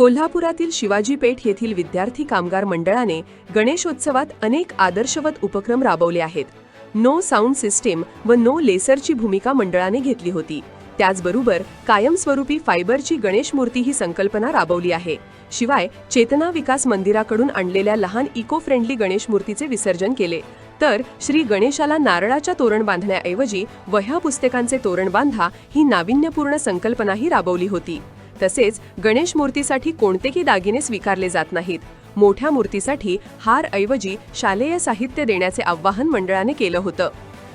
कोल्हापुरातील शिवाजी पेठ येथील विद्यार्थी कामगार मंडळाने गणेशोत्सवात अनेक आदर्शवत उपक्रम राबवले आहेत. नो साऊंड सिस्टीम व नो लेसरची भूमिका मंडळाने घेतली होती. त्याचबरोबर कायमस्वरूपी फायबरची गणेश मूर्ती ही संकल्पना राबवली आहे. शिवाय चेतना विकास मंदिराकडून आणलेल्या लहान इको फ्रेंडली गणेश मूर्तीचे विसर्जन केले. तर श्री गणेशाला नारळाच्या तोरण बांधण्याऐवजी वह्या पुस्तकांचे तोरण बांधा ही नाविन्यपूर्ण संकल्पनाही राबवली होती. तसेच गणेश मूर्तीसाठी कोणतेही दागिने स्वीकारले जात नाहीत. मोठ्या मूर्तीसाठी हार ऐवजी शालेय साहित्य देण्याचे आवाहन मंडळाने केलं होतं.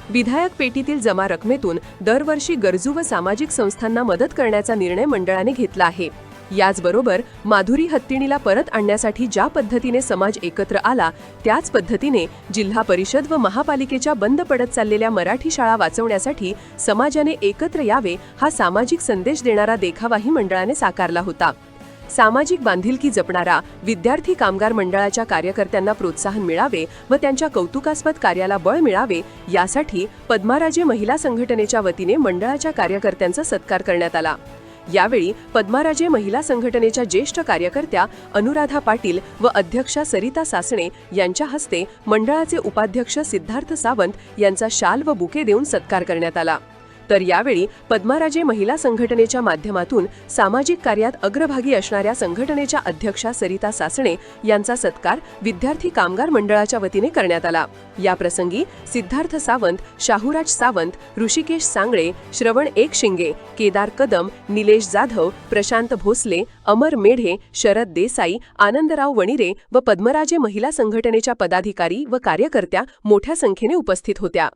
विधायक पेटीतील जमा रकमेतून दरवर्षी गरजू व सामाजिक संस्थांना मदत करण्याचा निर्णय मंडळाने घेतला आहे. याचबरोबर माधुरी हत्तीणीला परत आणण्यासाठी ज्या पद्धतीने समाज एकत्र आला त्याच पद्धतीने जिल्हा परिषद व महापालिकेच्या बंद पडत चाललेल्या मराठी शाळा वाचवण्यासाठी समाजाने एकत्र यावे हा सामाजिक संदेश देणारा देखावाही मंडळाने साकारला होता. सामाजिक बांधिलकी जपणारा विद्यार्थी कामगार मंडळाच्या कार्यकर्त्यांना प्रोत्साहन मिळावे व त्यांच्या कौतुकास्पद कार्याला बळ मिळावे यासाठी पद्माराजे महिला संघटनेच्या वतीने मंडळाच्या कार्यकर्त्यांचा सत्कार करण्यात आला. यावेळी पद्माराजे महिला संघटनेच्या ज्येष्ठ कार्यकर्त्या अनुराधा पाटील व अध्यक्षा सरिता सासणे यांच्या हस्ते मंडळाचे उपाध्यक्ष सिद्धार्थ सावंत यांचा शाल व बुके देऊन सत्कार करण्यात आला. तर यावेळी पद्माराजे महिला संघटनेच्या माध्यमातून सामाजिक कार्यात अग्रभागी असणाऱ्या संघटनेच्या अध्यक्षा सरिता सासणे यांचा सत्कार विद्यार्थी कामगार मंडळाच्या वतीने करण्यात आला. या प्रसंगी सिद्धार्थ सावंत शाहूराज सावंत ऋषिकेश सांगळे श्रवण एक शिंगे केदार कदम निलेश जाधव प्रशांत भोसले अमर मेढे शरद देसाई आनंदराव वणिरे व पद्मराजे महिला संघटनेच्या पदाधिकारी व कार्यकर्त्या मोठ्या संख्येने उपस्थित होत्या.